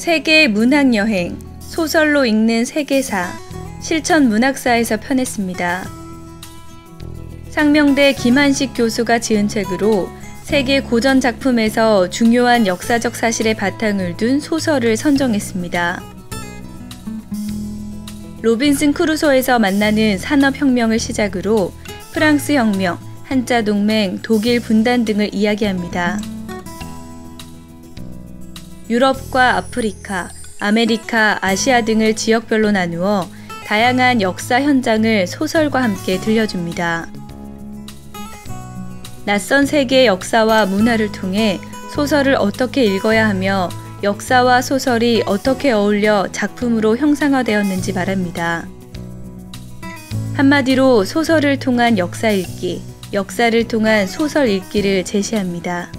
세계 문학 여행, 소설로 읽는 세계사, 실천 문학사에서 편했습니다. 상명대 김한식 교수가 지은 책으로 세계 고전 작품에서 중요한 역사적 사실에 바탕을 둔 소설을 선정했습니다. 로빈슨 크루소에서 만나는 산업혁명을 시작으로 프랑스 혁명, 한자 동맹, 독일 분단 등을 이야기합니다. 유럽과 아프리카, 아메리카, 아시아 등을 지역별로 나누어 다양한 역사 현장을 소설과 함께 들려줍니다. 낯선 세계의 역사와 문화를 통해 소설을 어떻게 읽어야 하며 역사와 소설이 어떻게 어울려 작품으로 형상화되었는지 말합니다. 한마디로 소설을 통한 역사 읽기, 역사를 통한 소설 읽기를 제시합니다.